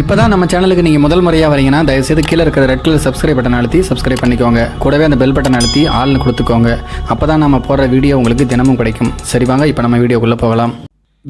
இப்போ தான் நம்ம சேனலுக்கு நீங்கள் முதல் முறையாக வரீங்கன்னா தயவுசெய்து கீழே இருக்கிற ரெட் கலர் சப்ஸ்கிரைப் பட்டன் அழுத்தி சப்ஸ்கிரைப் பண்ணிக்கோங்க. கூடவே அந்த பெல் பட்டன் அழுத்தி ஆள்னு கொடுத்துக்கோங்க. அப்போ தான் நம்ம போடுற வீடியோ உங்களுக்கு தினமும் கிடைக்கும். சரி வாங்க இப்போ நம்ம வீடியோக்குள்ளே போகலாம்.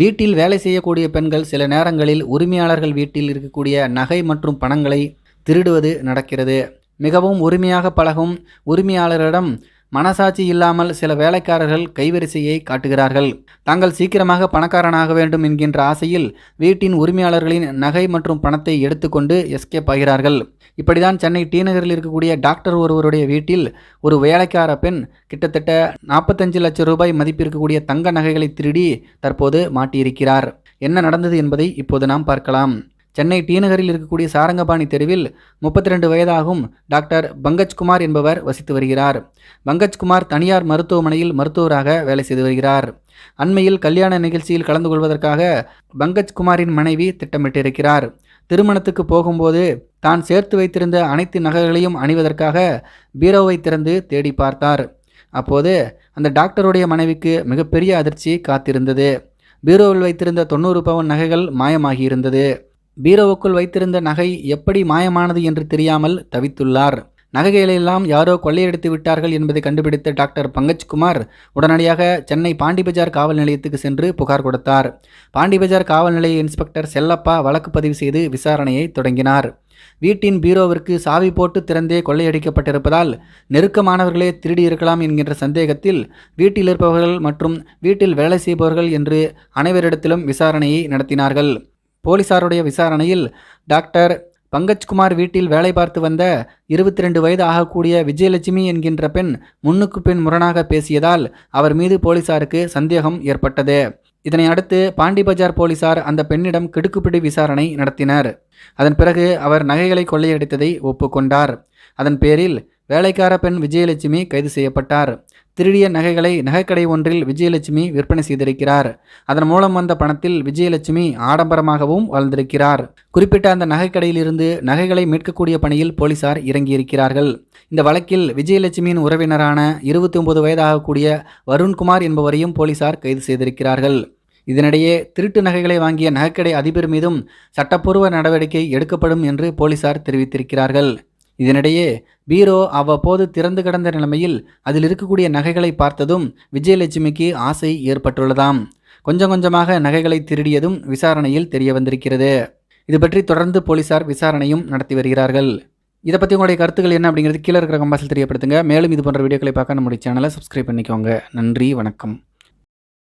வீட்டில் வேலை செய்யக்கூடிய பெண்கள் சில நேரங்களில் உரிமையாளர்கள் வீட்டில் இருக்கக்கூடிய நகை மற்றும் பணங்களை திருடுவது நடக்கிறது. மிகவும் உரிமையாக பழகும் உரிமையாளரிடம் மனசாட்சி இல்லாமல் சில வேலைக்காரர்கள் கைவரிசையை காட்டுகிறார்கள். தாங்கள் சீக்கிரமாக பணக்காரனாக வேண்டும் என்கின்ற ஆசையில் வீட்டின் உரிமையாளர்களின் நகை மற்றும் பணத்தை எடுத்துக்கொண்டு எஸ்கேப் ஆகிறார்கள். இப்படிதான் சென்னை டி நகரில் இருக்கக்கூடிய டாக்டர் ஒருவருடைய வீட்டில் ஒரு வேலைக்கார பெண் கிட்டத்தட்ட நாற்பத்தஞ்சு லட்சம் ரூபாய் மதிப்பிருக்கக்கூடிய தங்க நகைகளை திருடி தற்போது மாட்டியிருக்கிறார். என்ன நடந்தது என்பதை இப்போது நாம் பார்க்கலாம். சென்னை டி நகரில் இருக்கக்கூடிய சாரங்கபாணி தெருவில் முப்பத்தி ரெண்டு வயதாகும் டாக்டர் பங்கஜ்குமார் என்பவர் வசித்து வருகிறார். பங்கஜ்குமார் தனியார் மருத்துவமனையில் மருத்துவராக வேலை செய்து வருகிறார். அண்மையில் கல்யாண நிகழ்ச்சியில் கலந்து கொள்வதற்காக பங்கஜ்குமாரின் மனைவி திட்டமிட்டிருக்கிறார். திருமணத்துக்கு போகும்போது தான் சேர்த்து வைத்திருந்த அனைத்து நகைகளையும் அணிவதற்காக பீரோவை திறந்து தேடி பார்த்தார். அப்போது அந்த டாக்டருடைய மனைவிக்கு மிகப்பெரிய அதிர்ச்சி காத்திருந்தது. பீரோவில் வைத்திருந்த தொண்ணூறு பவன் நகைகள் மாயமாகியிருந்தது. பீரோவுக்குள் வைத்திருந்த நகை எப்படி மாயமானது என்று தெரியாமல் தவித்துள்ளார். நகைகளையெல்லாம் யாரோ கொள்ளையடித்து விட்டார்கள் என்பதை கண்டுபிடித்த டாக்டர் பங்கஜ்குமார் உடனடியாக சென்னை பாண்டிபஜார் காவல் நிலையத்துக்கு சென்று புகார் கொடுத்தார். பாண்டிபஜார் காவல் நிலைய இன்ஸ்பெக்டர் செல்லப்பா வழக்கு பதிவு செய்து விசாரணையை தொடங்கினார். வீட்டின் பீரோவிற்கு சாவி போட்டு திறந்தே கொள்ளையடிக்கப்பட்டிருப்பதால் நெருக்கமானவர்களே திருடியிருக்கலாம் என்கின்ற சந்தேகத்தில் வீட்டில் இருப்பவர்கள் மற்றும் வீட்டில் வேலை செய்பவர்கள் என்று அனைவரிடத்திலும் விசாரணையை நடத்தினார்கள். போலீசாருடைய விசாரணையில் டாக்டர் பங்கஜ்குமார் வீட்டில் வேலை பார்த்து வந்த இருபத்தி ரெண்டு வயது ஆகக்கூடிய விஜயலட்சுமி என்கின்ற பெண் முன்னுக்கு பின் முரணாக பேசியதால் அவர் மீது போலீசாருக்கு சந்தேகம் ஏற்பட்டது. இதனை அடுத்து பாண்டிபஜார் போலீசார் அந்த பெண்ணிடம் கிடுக்குப்பிடி விசாரணை நடத்தினர். அதன் பிறகு அவர் நகைகளை கொள்ளையடித்ததை ஒப்புக்கொண்டார். அதன் பேரில் வேலைக்கார பெண் விஜயலட்சுமி கைது செய்யப்பட்டார். திருடிய நகைகளை நகைக்கடை ஒன்றில் விஜயலட்சுமி விற்பனை செய்திருக்கிறார். அதன் மூலம் வந்த பணத்தில் விஜயலட்சுமி ஆடம்பரமாகவும் வாழ்ந்திருக்கிறார். குறிப்பிட்ட அந்த நகைக்கடையிலிருந்து நகைகளை மீட்கக்கூடிய பணியில் போலீசார் இறங்கியிருக்கிறார்கள். இந்த வழக்கில் விஜயலட்சுமியின் உறவினரான இருபத்தி ஒன்பது வயதாகக்கூடிய வருண்குமார் என்பவரையும் போலீசார் கைது செய்திருக்கிறார்கள். இதனிடையே திருட்டு நகைகளை வாங்கிய நகைக்கடை அதிபர் மீதும் சட்டப்பூர்வ நடவடிக்கை எடுக்கப்படும் என்று போலீசார் தெரிவித்திருக்கிறார்கள். இதனிடையே பீரோ அவ்வப்போது திறந்து கிடந்த நிலைமையில் அதில் இருக்கக்கூடிய நகைகளை பார்த்ததும் விஜயலட்சுமிக்கு ஆசை ஏற்பட்டுள்ளதாம். கொஞ்சம் கொஞ்சமாக நகைகளை திருடியதும் விசாரணையில் தெரிய வந்திருக்கிறது. இது பற்றி தொடர்ந்து போலீசார் விசாரணையும் நடத்தி வருகிறார்கள். இதை பற்றி உங்களுடைய கருத்துக்கள் என்ன அப்படிங்கிறது கீழே இருக்கிற கம்பாசில் தெரியப்படுத்துங்க. மேலும் இது போன்ற வீடியோக்களை பார்க்க நம்முடைய சேனலை சப்ஸ்கிரைப் பண்ணிக்கோங்க. நன்றி வணக்கம்.